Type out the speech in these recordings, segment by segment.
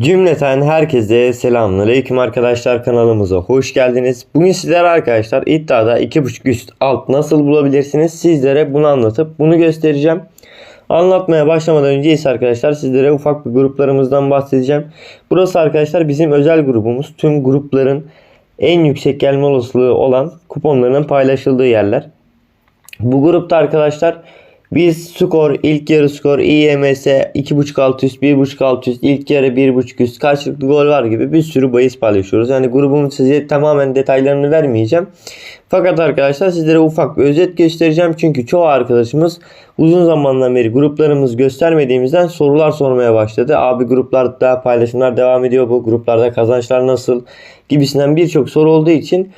Cümleten herkese selamünaleyküm arkadaşlar kanalımıza hoş geldiniz. Bugün sizlere arkadaşlar iddiada 2.5 üst alt nasıl bulabilirsiniz sizlere bunu anlatıp bunu göstereceğim. Anlatmaya başlamadan önce ise arkadaşlar sizlere ufak bir gruplarımızdan bahsedeceğim. Burası arkadaşlar bizim özel grubumuz. Tüm grupların en yüksek gelme olasılığı olan kuponlarının paylaşıldığı yerler. Bu grupta arkadaşlar biz skor, ilk yarı skor, IMS, 2.5 alt üst, 1.5 alt üst, ilk yarı 1.5 üst, karşılıklı gol var gibi bir sürü bahis paylaşıyoruz. Yani grubumun size tamamen detaylarını vermeyeceğim. Fakat arkadaşlar sizlere ufak bir özet göstereceğim. Çünkü çoğu arkadaşımız uzun zamandan beri gruplarımız göstermediğimizden sorular sormaya başladı. Abi gruplarda paylaşımlar devam ediyor. Bu gruplarda kazançlar nasıl? Gibisinden birçok soru olduğu için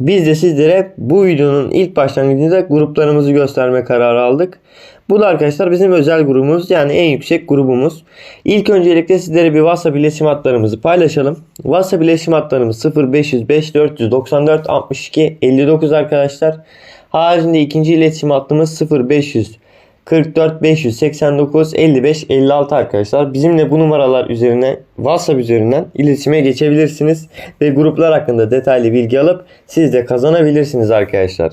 biz de sizlere bu videonun ilk başlangıcında gruplarımızı gösterme kararı aldık. Bu da arkadaşlar bizim özel grubumuz yani en yüksek grubumuz. İlk öncelikle sizlere bir WhatsApp iletişim hatlarımızı paylaşalım. WhatsApp iletişim hatlarımız 0505 494 62 59 arkadaşlar. Haricinde ikinci iletişim hattımız 0500 44 589 55 56 arkadaşlar. Bizimle bu numaralar üzerine WhatsApp üzerinden iletişime geçebilirsiniz ve gruplar hakkında detaylı bilgi alıp siz de kazanabilirsiniz arkadaşlar.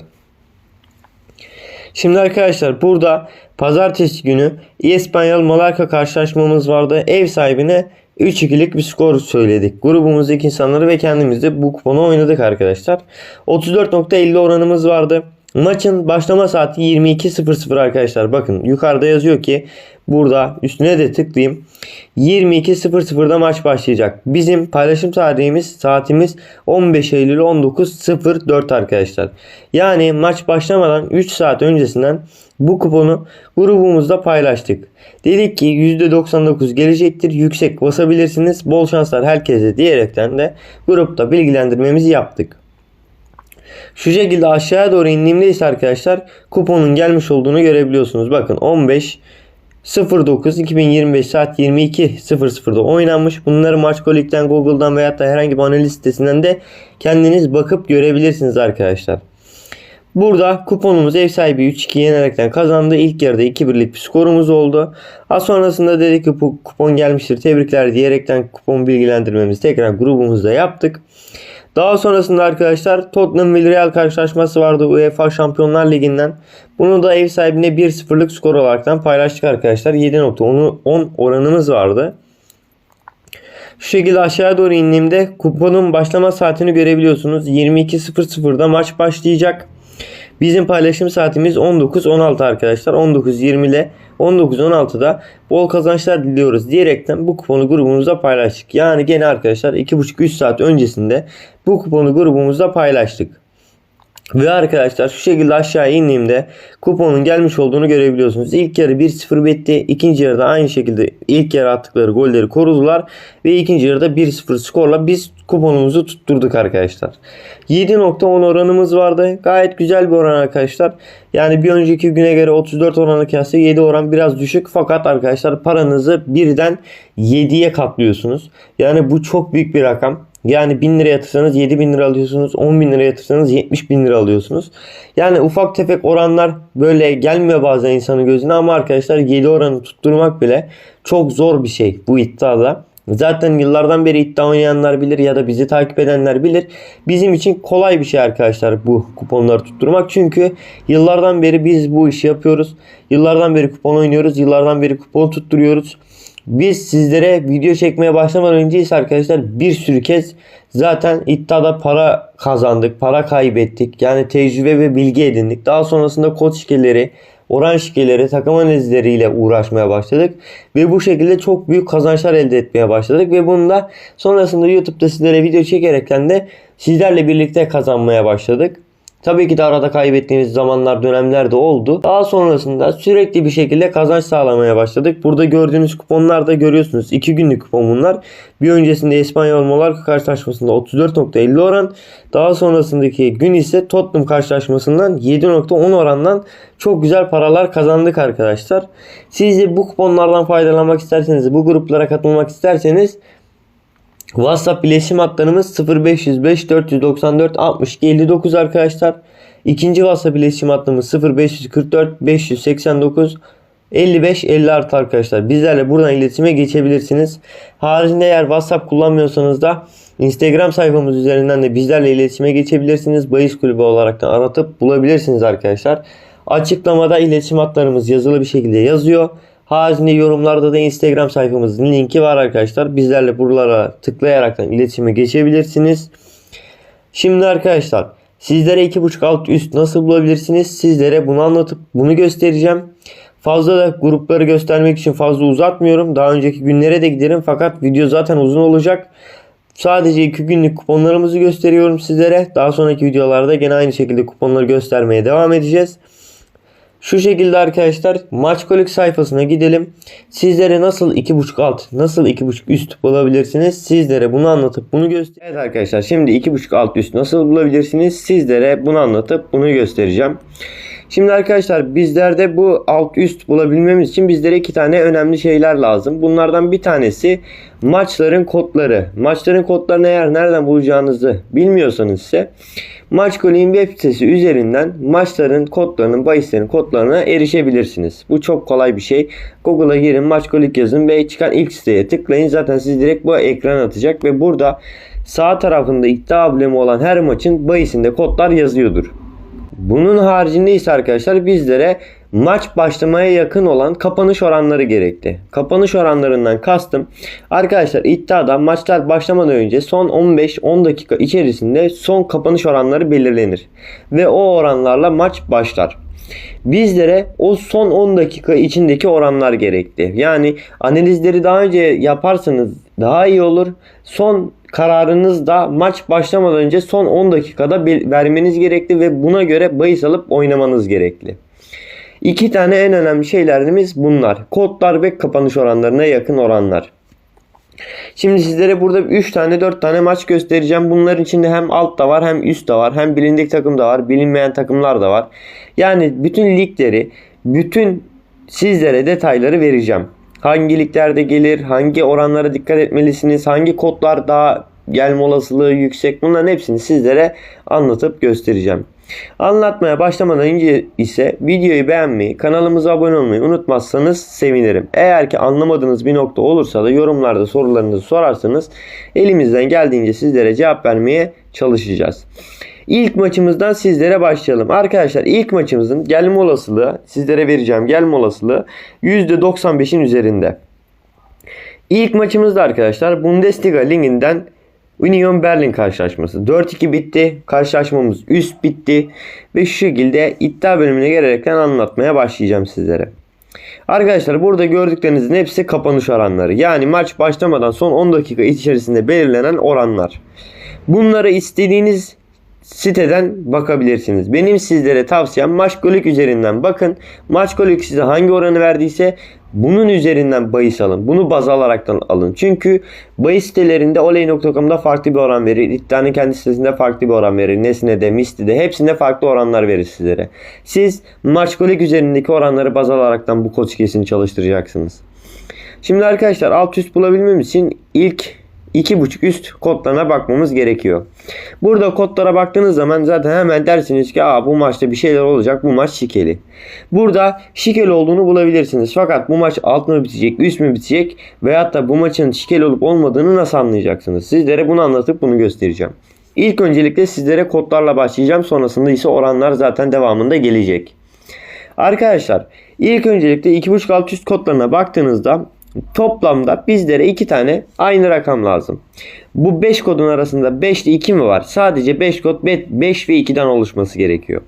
Şimdi arkadaşlar burada pazartesi günü İspanyol Malaga karşılaşmamız vardı. Ev sahibine 3-2'lik bir skor söyledik. Grubumuzdaki insanları ve kendimiz bu kuponu oynadık arkadaşlar. 34.50 oranımız vardı. Maçın başlama saati 22.00 arkadaşlar. Bakın yukarıda yazıyor ki burada üstüne de tıklayayım. 22.00'da maç başlayacak. Bizim paylaşım tarihimiz saatimiz 15 Eylül 19.04 arkadaşlar. Yani maç başlamadan 3 saat öncesinden bu kuponu grubumuzda paylaştık. Dedik ki %99 gelecektir. Yüksek basabilirsiniz. Bol şanslar herkese diyerekten de grupta bilgilendirmemizi yaptık. Şu şekilde aşağıya doğru indiğimde ise arkadaşlar kuponun gelmiş olduğunu görebiliyorsunuz. Bakın 15 09 2025 saat 22.00'da oynanmış. Bunları Maçkolik'ten, Google'dan veya da herhangi bir analiz sitesinden de kendiniz bakıp görebilirsiniz arkadaşlar. Burada kuponumuz ev sahibi 3-2 yenerekten kazandı. İlk yarıda 2-1'lik bir skorumuz oldu. Az sonrasında dedik ki bu kupon gelmiştir tebrikler diyerekten kupon bilgilendirmemizi tekrar grubumuzda yaptık. Daha sonrasında arkadaşlar Tottenham Villarreal karşılaşması vardı UEFA Şampiyonlar Ligi'nden. Bunu da ev sahibine 1-0'lık skor olaraktan paylaştık arkadaşlar. 7.10 oranımız vardı. Şu şekilde aşağıya doğru indiğimde kuponun başlama saatini görebiliyorsunuz. 22.00'da maç başlayacak. Bizim paylaşım saatimiz 19.16 arkadaşlar. 19.20 ile 19.16'da bol kazançlar diliyoruz diyerekten bu kuponu grubumuzda paylaştık. Yani gene arkadaşlar 2.5-3 saat öncesinde bu kuponu grubumuzda paylaştık. Ve arkadaşlar şu şekilde aşağı indiğimde kuponun gelmiş olduğunu görebiliyorsunuz. İlk yarı 1-0 bitti. İkinci yarıda aynı şekilde ilk yarı attıkları golleri korudular. Ve ikinci yarıda 1-0 skorla biz kuponumuzu tutturduk arkadaşlar. 7.10 oranımız vardı. Gayet güzel bir oran arkadaşlar. Yani bir önceki güne göre 34 oranı kıyasla 7 oran biraz düşük. Fakat arkadaşlar paranızı birden 7'ye katlıyorsunuz. Yani bu çok büyük bir rakam. Yani 1000 lira yatırsanız 7000 lira alıyorsunuz. 10 bin lira yatırsanız 70 bin lira alıyorsunuz. Yani ufak tefek oranlar böyle gelmiyor bazen insanın gözüne ama arkadaşlar 7 oranı tutturmak bile çok zor bir şey bu iddiada. Zaten yıllardan beri iddia oynayanlar bilir ya da bizi takip edenler bilir. Bizim için kolay bir şey arkadaşlar bu kuponları tutturmak. Çünkü yıllardan beri biz bu işi yapıyoruz. Yıllardan beri kupon oynuyoruz. Yıllardan beri kupon tutturuyoruz. Biz sizlere video çekmeye başlamadan önce ise arkadaşlar bir sürü kez zaten iddiada para kazandık, para kaybettik. Yani tecrübe ve bilgi edindik. Daha sonrasında kod şikeleri, oran şikeleri, takım analizleriyle uğraşmaya başladık. Ve bu şekilde çok büyük kazançlar elde etmeye başladık. Ve bunu da sonrasında YouTube'da sizlere video çekerekten de sizlerle birlikte kazanmaya başladık. Tabii ki de arada kaybettiğimiz zamanlar dönemler de oldu. Daha sonrasında sürekli bir şekilde kazanç sağlamaya başladık. Burada gördüğünüz kuponlar da görüyorsunuz. 2 günlük kupon bunlar. Bir öncesinde İspanyol Molarca karşılaşmasında 34.50 oran. Daha sonrasındaki gün ise Tottenham karşılaşmasından 7.10 orandan çok güzel paralar kazandık arkadaşlar. Siz de bu kuponlardan faydalanmak isterseniz, bu gruplara katılmak isterseniz WhatsApp iletişim hatlarımız 0505 494 62 59 arkadaşlar. İkinci WhatsApp iletişim hattımız 0544 589 55-50 artı arkadaşlar. Bizlerle buradan iletişime geçebilirsiniz. Haricinde eğer WhatsApp kullanmıyorsanız da Instagram sayfamız üzerinden de bizlerle iletişime geçebilirsiniz. Bayis Kulübü olarak da aratıp bulabilirsiniz arkadaşlar. Açıklamada iletişim hatlarımız yazılı bir şekilde yazıyor. Haricinde yorumlarda da Instagram sayfamızın linki var arkadaşlar. Bizlerle buralara tıklayaraktan iletişime geçebilirsiniz. Şimdi arkadaşlar sizlere 2.5 alt üst nasıl bulabilirsiniz? Sizlere bunu anlatıp bunu göstereceğim. Fazla da grupları göstermek için fazla uzatmıyorum. Daha önceki günlere de giderim fakat video zaten uzun olacak. Sadece 2 günlük kuponlarımızı gösteriyorum sizlere. Daha sonraki videolarda gene aynı şekilde kuponları göstermeye devam edeceğiz. Şu şekilde arkadaşlar Maçkolik sayfasına gidelim. Sizlere nasıl 2.5 alt, nasıl 2.5 üst bulabilirsiniz? Sizlere bunu anlatıp bunu göster. Evet arkadaşlar şimdi 2.5 alt üst nasıl bulabilirsiniz? Sizlere bunu anlatıp bunu göstereceğim. Şimdi arkadaşlar bizlerde bu alt üst bulabilmemiz için bizlere iki tane önemli şeyler lazım. Bunlardan bir tanesi maçların kodları. Maçların kodlarını eğer nereden bulacağınızı bilmiyorsanız ise Maçkolik'in web sitesi üzerinden maçların kodlarının, bahislerin kodlarına erişebilirsiniz. Bu çok kolay bir şey. Google'a girin, Maçkolik yazın ve çıkan ilk siteye tıklayın. Zaten siz direkt bu ekran atacak ve burada sağ tarafında iddia ablemi olan her maçın bahisinde kodlar yazıyordur. Bunun haricinde ise arkadaşlar bizlere maç başlamaya yakın olan kapanış oranları gerekti. Kapanış oranlarından kastım arkadaşlar iddiada maçlar başlamadan önce son 15-10 dakika içerisinde son kapanış oranları belirlenir. Ve o oranlarla maç başlar. Bizlere o son 10 dakika içindeki oranlar gerekti. Yani analizleri daha önce yaparsanız daha iyi olur. Son kararınız da maç başlamadan önce son 10 dakikada vermeniz gerekli ve buna göre bahis alıp oynamanız gerekli. İki tane en önemli şeylerimiz bunlar. Kodlar ve kapanış oranlarına yakın oranlar. Şimdi sizlere burada 3 tane 4 tane maç göstereceğim. Bunların içinde hem alt da var hem üst de var. Hem bilindik takım da var. Bilinmeyen takımlar da var. Yani bütün ligleri, bütün sizlere detayları vereceğim. Hangi liglerde gelir, hangi oranlara dikkat etmelisiniz, hangi kodlar daha gelme olasılığı yüksek bunların hepsini sizlere anlatıp göstereceğim. Anlatmaya başlamadan önce ise videoyu beğenmeyi, kanalımıza abone olmayı unutmazsanız sevinirim. Eğer ki anlamadığınız bir nokta olursa da yorumlarda sorularınızı sorarsanız elimizden geldiğince sizlere cevap vermeye çalışacağız. İlk maçımızdan sizlere başlayalım. Arkadaşlar ilk maçımızın gelme olasılığı sizlere vereceğim gelme olasılığı %95'in üzerinde. İlk maçımızda arkadaşlar Bundesliga liginden Union Berlin karşılaşması 4-2 bitti. Karşılaşmamız üst bitti. Ve şu şekilde iddia bölümüne gelerekten anlatmaya başlayacağım sizlere. Arkadaşlar burada gördüklerinizin hepsi kapanış oranları. Yani maç başlamadan son 10 dakika içerisinde belirlenen oranlar. Bunları istediğiniz siteden bakabilirsiniz. Benim sizlere tavsiyem Maçkolik üzerinden bakın. Maçkolik size hangi oranı verdiyse bunun üzerinden bahis alın. Bunu baz alaraktan alın. Çünkü bahis sitelerinde oley.com'da farklı bir oran verir. İddianın kendi sitesinde farklı bir oran verir. Nesne'de, Misti'de hepsinde farklı oranlar verir sizlere. Siz Maçkolik üzerindeki oranları baz alaraktan bu koç kesin çalıştıracaksınız. Şimdi arkadaşlar alt üst bulabilmemiz için ilk 2.5 üst kodlarına bakmamız gerekiyor. Burada kodlara baktığınız zaman zaten hemen dersiniz ki Aa, bu maçta bir şeyler olacak bu maç şikeli. Burada şikeli olduğunu bulabilirsiniz. Fakat bu maç alt mı bitecek üst mü bitecek veyahut da bu maçın şikeli olup olmadığını nasıl anlayacaksınız? Sizlere bunu anlatıp bunu göstereceğim. İlk öncelikle sizlere kodlarla başlayacağım. Sonrasında ise oranlar zaten devamında gelecek. Arkadaşlar ilk öncelikle 2.5 alt üst kodlarına baktığınızda Toplamda bizlere iki tane aynı rakam lazım. Bu 5 kodun arasında 5 ile 2 mi var? Sadece 5 kod 5 ve 2'den oluşması gerekiyor.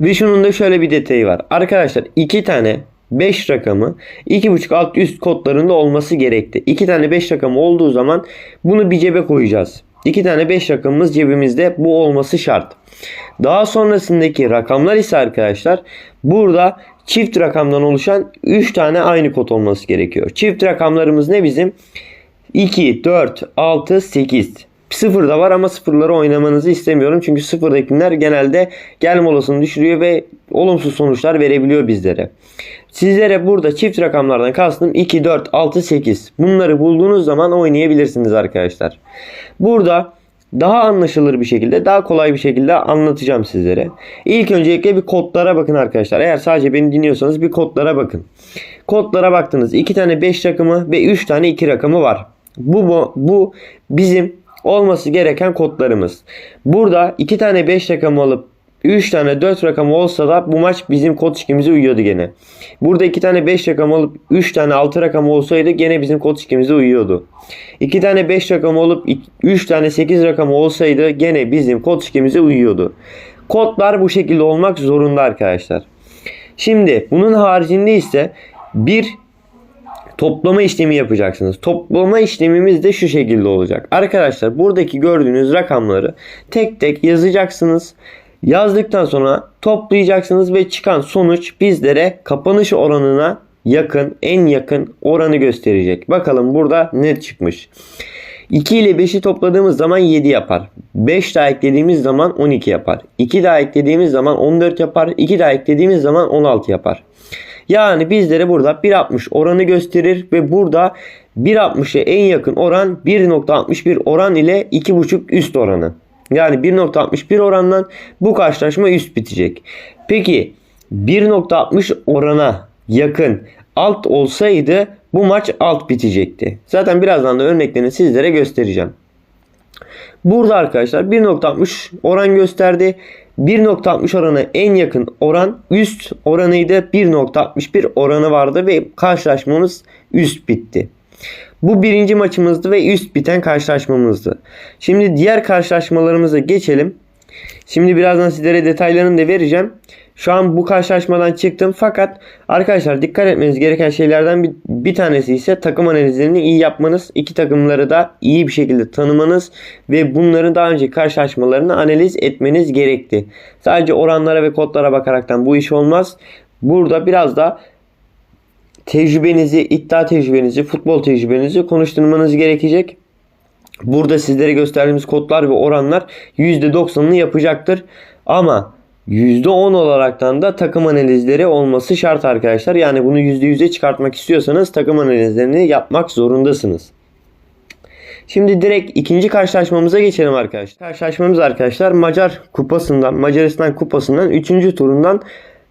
Ve şunun da şöyle bir detayı var. Arkadaşlar 2 tane 5 rakamı 2.5 alt üst kodlarında olması gerekti. 2 tane 5 rakamı olduğu zaman bunu bir cebe koyacağız. 2 tane 5 rakamımız cebimizde bu olması şart. Daha sonrasındaki rakamlar ise arkadaşlar burada çift rakamdan oluşan 3 tane aynı kod olması gerekiyor. Çift rakamlarımız ne bizim? 2, 4, 6, 8. Sıfır da var ama sıfırları oynamanızı istemiyorum. Çünkü sıfırdakiler genelde gelme olasılığını düşürüyor ve olumsuz sonuçlar verebiliyor bizlere. Sizlere burada çift rakamlardan kastım 2, 4, 6, 8. Bunları bulduğunuz zaman oynayabilirsiniz arkadaşlar. Burada daha anlaşılır bir şekilde, daha kolay bir şekilde anlatacağım sizlere. İlk öncelikle bir kodlara bakın arkadaşlar. Eğer sadece beni dinliyorsanız bir kodlara bakın. Kodlara baktınız. 2 tane 5 rakamı ve 3 tane 2 rakamı var. Bu, bu, bu bizim olması gereken kodlarımız. Burada 2 tane 5 rakamı alıp 3 tane 4 rakam olsa da bu maç bizim kod şikimize uyuyordu gene. Burada 2 tane 5 rakam alıp 3 tane 6 rakam olsaydı gene bizim kod şikimize uyuyordu. 2 tane 5 rakam olup 3 tane 8 rakam olsaydı gene bizim kod şikimize uyuyordu. Kodlar bu şekilde olmak zorunda arkadaşlar. Şimdi bunun haricinde ise bir toplama işlemi yapacaksınız. Toplama işlemimiz de şu şekilde olacak. Arkadaşlar buradaki gördüğünüz rakamları tek tek yazacaksınız. Yazdıktan sonra toplayacaksınız ve çıkan sonuç bizlere kapanış oranına yakın, en yakın oranı gösterecek. Bakalım burada ne çıkmış. 2 ile 5'i topladığımız zaman 7 yapar. 5 daha eklediğimiz zaman 12 yapar. 2 daha eklediğimiz zaman 14 yapar. 2 daha eklediğimiz zaman 16 yapar. Yani bizlere burada 1.60 oranı gösterir ve burada 1.60'a en yakın oran 1.61 oran ile 2.5 üst oranı. Yani 1.61 orandan bu karşılaşma üst bitecek. Peki 1.60 orana yakın alt olsaydı bu maç alt bitecekti. Zaten birazdan da örneklerini sizlere göstereceğim. Burada arkadaşlar 1.60 oran gösterdi. 1.60 oranı en yakın oran üst oranıydı. 1.61 oranı vardı ve karşılaşmamız üst bitti. Bu birinci maçımızdı ve üst biten karşılaşmamızdı. Şimdi diğer karşılaşmalarımıza geçelim. Şimdi birazdan sizlere detaylarını da vereceğim. Şu an bu karşılaşmadan çıktım fakat arkadaşlar dikkat etmeniz gereken şeylerden bir, bir tanesi ise takım analizlerini iyi yapmanız. iki takımları da iyi bir şekilde tanımanız ve bunların daha önce karşılaşmalarını analiz etmeniz gerekti. Sadece oranlara ve kodlara bakaraktan bu iş olmaz. Burada biraz da tecrübenizi, iddia tecrübenizi, futbol tecrübenizi konuşturmanız gerekecek. Burada sizlere gösterdiğimiz kodlar ve oranlar %90'ını yapacaktır. Ama %10 olaraktan da takım analizleri olması şart arkadaşlar. Yani bunu %100'e çıkartmak istiyorsanız takım analizlerini yapmak zorundasınız. Şimdi direkt ikinci karşılaşmamıza geçelim arkadaşlar. Karşılaşmamız arkadaşlar Macar kupasından, Macaristan kupasından 3. turundan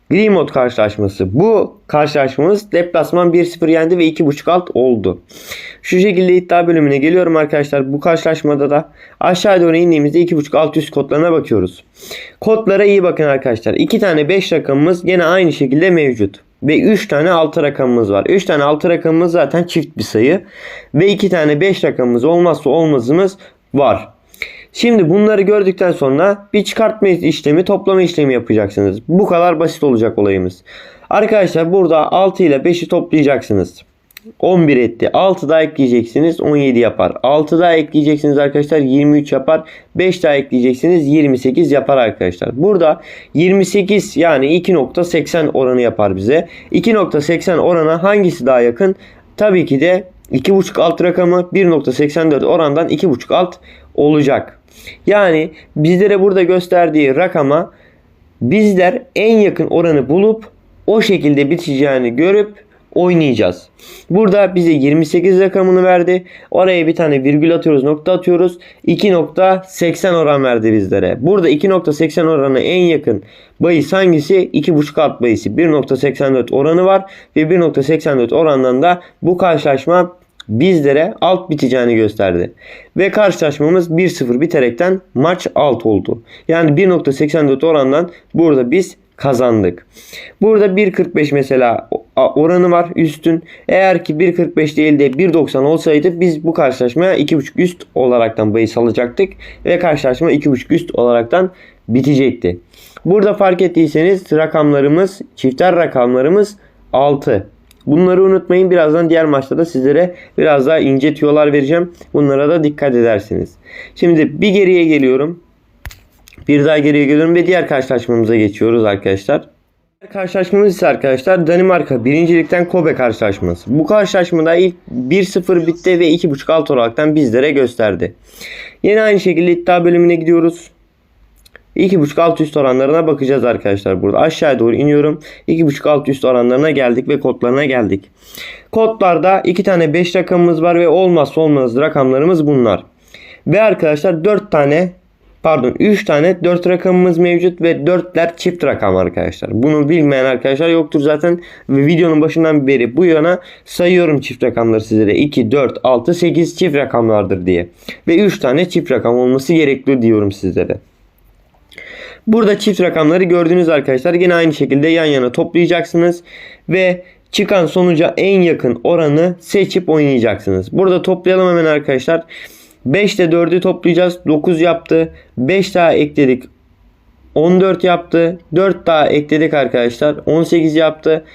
Grimot karşılaşması. Bu karşılaşmamız deplasman 1-0 yendi ve 2.5 alt oldu. Şu şekilde iddia bölümüne geliyorum arkadaşlar. Bu karşılaşmada da aşağı doğru indiğimizde 2.5 alt üst kodlarına bakıyoruz. Kodlara iyi bakın arkadaşlar. 2 tane 5 rakamımız yine aynı şekilde mevcut. Ve 3 tane 6 rakamımız var. 3 tane 6 rakamımız zaten çift bir sayı. Ve 2 tane 5 rakamımız olmazsa olmazımız var. Şimdi bunları gördükten sonra bir çıkartma işlemi, toplama işlemi yapacaksınız. Bu kadar basit olacak olayımız. Arkadaşlar burada 6 ile 5'i toplayacaksınız. 11 etti. 6 daha ekleyeceksiniz 17 yapar. 6 daha ekleyeceksiniz arkadaşlar 23 yapar. 5 daha ekleyeceksiniz 28 yapar arkadaşlar. Burada 28 yani 2.80 oranı yapar bize. 2.80 orana hangisi daha yakın? Tabii ki de 2.5 alt rakamı 1.84 orandan 2.5 alt olacak. Yani bizlere burada gösterdiği rakama bizler en yakın oranı bulup o şekilde biteceğini görüp oynayacağız. Burada bize 28 rakamını verdi. Oraya bir tane virgül atıyoruz, nokta atıyoruz. 2.80 oran verdi bizlere. Burada 2.80 oranı en yakın bahis hangisi? 2.5 alt bahisi. 1.84 oranı var ve 1.84 orandan da bu karşılaşma bizlere alt biteceğini gösterdi. Ve karşılaşmamız 1-0 biterekten maç alt oldu. Yani 1.84 orandan burada biz kazandık. Burada 1.45 mesela oranı var üstün. Eğer ki 1.45 değil de 1.90 olsaydı biz bu karşılaşmaya 2.5 üst olaraktan bahis alacaktık. Ve karşılaşma 2.5 üst olaraktan bitecekti. Burada fark ettiyseniz rakamlarımız, çifter rakamlarımız 6. Bunları unutmayın. Birazdan diğer maçta da sizlere biraz daha ince tüyolar vereceğim. Bunlara da dikkat edersiniz. Şimdi bir geriye geliyorum. Bir daha geriye geliyorum ve diğer karşılaşmamıza geçiyoruz arkadaşlar. Karşılaşmamız ise arkadaşlar Danimarka birincilikten Kobe karşılaşması. Bu karşılaşmada ilk 1-0 bitti ve 2.5 alt olaraktan bizlere gösterdi. Yine aynı şekilde iddia bölümüne gidiyoruz. 2.5 alt üst oranlarına bakacağız arkadaşlar burada. Aşağıya doğru iniyorum. 2.5 alt üst oranlarına geldik ve kodlarına geldik. Kodlarda 2 tane 5 rakamımız var ve olmazsa olmaz rakamlarımız bunlar. Ve arkadaşlar 4 tane pardon 3 tane 4 rakamımız mevcut ve 4'ler çift rakam arkadaşlar. Bunu bilmeyen arkadaşlar yoktur zaten ve videonun başından beri bu yana sayıyorum çift rakamları sizlere. 2, 4, 6, 8 çift rakamlardır diye. Ve 3 tane çift rakam olması gerekli diyorum sizlere. Burada çift rakamları gördüğünüz arkadaşlar yine aynı şekilde yan yana toplayacaksınız ve çıkan sonuca en yakın oranı seçip oynayacaksınız. Burada toplayalım hemen arkadaşlar. 5 ile 4'ü toplayacağız. 9 yaptı. 5 daha ekledik. 14 yaptı. 4 daha ekledik arkadaşlar. 18 yaptı.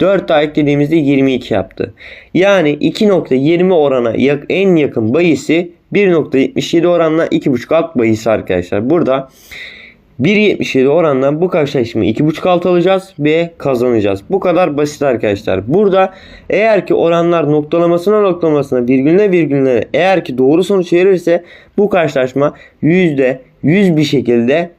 4 daha eklediğimizde 22 yaptı. Yani 2.20 orana en yakın bayisi 1.77 oranla 2.5 alt bayisi arkadaşlar. Burada 1.77 oranla bu karşılaşmayı 2.5 alt alacağız ve kazanacağız. Bu kadar basit arkadaşlar. Burada eğer ki oranlar noktalamasına noktalamasına virgülüne virgülüne eğer ki doğru sonuç verirse bu karşılaşma %100 bir şekilde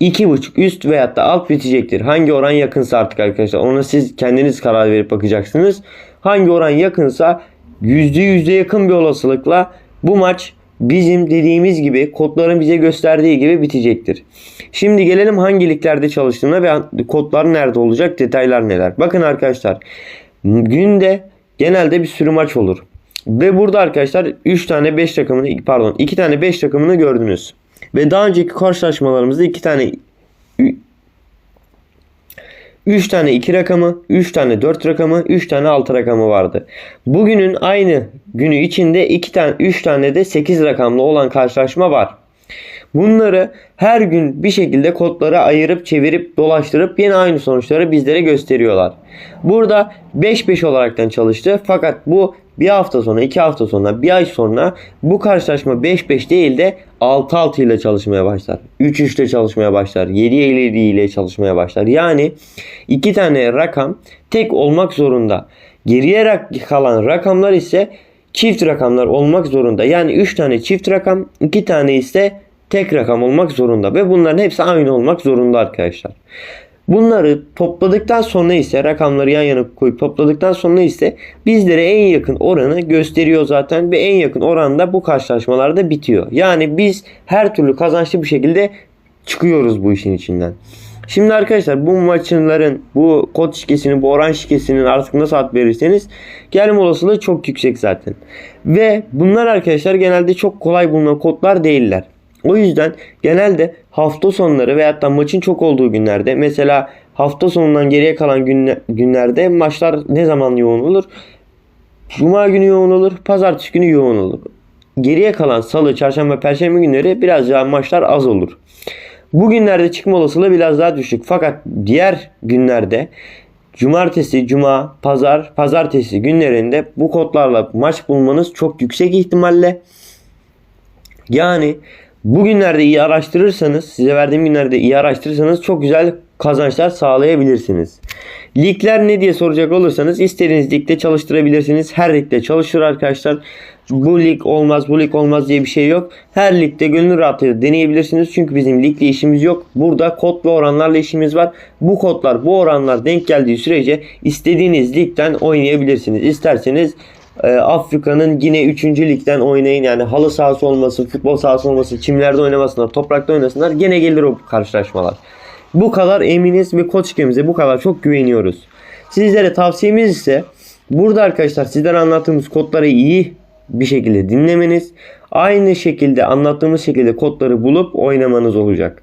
2.5 üst veyahut da alt bitecektir. Hangi oran yakınsa artık arkadaşlar. Ona siz kendiniz karar verip bakacaksınız. Hangi oran yakınsa %100'e yakın bir olasılıkla bu maç bizim dediğimiz gibi kodların bize gösterdiği gibi bitecektir. Şimdi gelelim hangi liglerde çalıştığına ve kodlar nerede olacak, detaylar neler. Bakın arkadaşlar günde genelde bir sürü maç olur. Ve burada arkadaşlar 3 tane 5 rakamını pardon 2 tane 5 rakamını gördünüz. Ve daha önceki karşılaşmalarımızda 2 tane 3 tane 2 rakamı, 3 tane 4 rakamı, 3 tane 6 rakamı vardı. Bugünün aynı günü içinde 2 tane 3 tane de 8 rakamlı olan karşılaşma var. Bunları her gün bir şekilde kodlara ayırıp çevirip dolaştırıp yine aynı sonuçları bizlere gösteriyorlar. Burada 5-5 olaraktan çalıştı fakat bu bir hafta sonra, iki hafta sonra, bir ay sonra bu karşılaşma 5-5 değil de 6-6 ile çalışmaya başlar. 3-3 ile çalışmaya başlar. 7 ile çalışmaya başlar. Yani iki tane rakam tek olmak zorunda. Geriye kalan rakamlar ise çift rakamlar olmak zorunda. Yani 3 tane çift rakam, 2 tane ise tek rakam olmak zorunda ve bunların hepsi aynı olmak zorunda arkadaşlar. Bunları topladıktan sonra ise rakamları yan yana koyup topladıktan sonra ise bizlere en yakın oranı gösteriyor zaten ve en yakın oranda bu karşılaşmalarda bitiyor. Yani biz her türlü kazançlı bir şekilde çıkıyoruz bu işin içinden. Şimdi arkadaşlar bu maçların bu kod şikesinin bu oran şikesinin artık nasıl ad verirseniz gelme olasılığı çok yüksek zaten. Ve bunlar arkadaşlar genelde çok kolay bulunan kodlar değiller. O yüzden genelde hafta sonları veyahut da maçın çok olduğu günlerde mesela hafta sonundan geriye kalan günle- günlerde maçlar ne zaman yoğun olur? Cuma günü yoğun olur, pazartesi günü yoğun olur. Geriye kalan salı, çarşamba, perşembe günleri biraz daha maçlar az olur. Bu günlerde çıkma olasılığı biraz daha düşük. Fakat diğer günlerde cumartesi, cuma, pazar, pazartesi günlerinde bu kodlarla maç bulmanız çok yüksek ihtimalle. Yani bugünlerde iyi araştırırsanız, size verdiğim günlerde iyi araştırırsanız çok güzel kazançlar sağlayabilirsiniz. Ligler ne diye soracak olursanız istediğiniz ligde çalıştırabilirsiniz. Her ligde çalışır arkadaşlar. Bu lig olmaz, bu lig olmaz diye bir şey yok. Her ligde gönül rahatlığıyla deneyebilirsiniz. Çünkü bizim ligle işimiz yok. Burada kod ve oranlarla işimiz var. Bu kodlar, bu oranlar denk geldiği sürece istediğiniz ligden oynayabilirsiniz. İsterseniz e, Afrika'nın yine 3. ligden oynayın. Yani halı sahası olmasın, futbol sahası olmasın, çimlerde oynamasınlar, toprakta oynasınlar. Gene gelir o karşılaşmalar. Bu kadar eminiz ve koç şikemize bu kadar çok güveniyoruz. Sizlere tavsiyemiz ise burada arkadaşlar sizlere anlattığımız kodları iyi bir şekilde dinlemeniz. Aynı şekilde anlattığımız şekilde kodları bulup oynamanız olacak.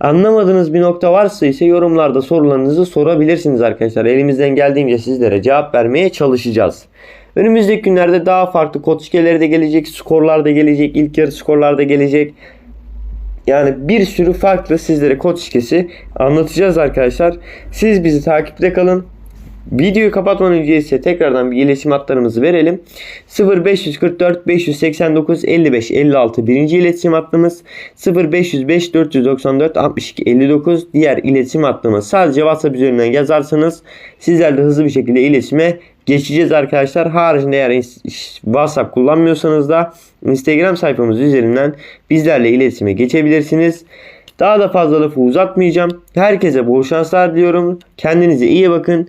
Anlamadığınız bir nokta varsa ise yorumlarda sorularınızı sorabilirsiniz arkadaşlar. Elimizden geldiğince sizlere cevap vermeye çalışacağız. Önümüzdeki günlerde daha farklı kod şikeleri de gelecek, skorlar da gelecek, ilk yarı skorlar da gelecek. Yani bir sürü farklı sizlere kod şikesi anlatacağız arkadaşlar. Siz bizi takipte kalın. Videoyu kapatmadan önce ise tekrardan bir iletişim hatlarımızı verelim. 0544 589 55 56 birinci iletişim hattımız 0505 494 62 59 diğer iletişim hattımız. Sadece WhatsApp üzerinden yazarsanız sizlerle hızlı bir şekilde iletişime geçeceğiz arkadaşlar. Haricinde eğer WhatsApp kullanmıyorsanız da Instagram sayfamız üzerinden bizlerle iletişime geçebilirsiniz. Daha da fazla lafı uzatmayacağım. Herkese bol şanslar diliyorum. Kendinize iyi bakın.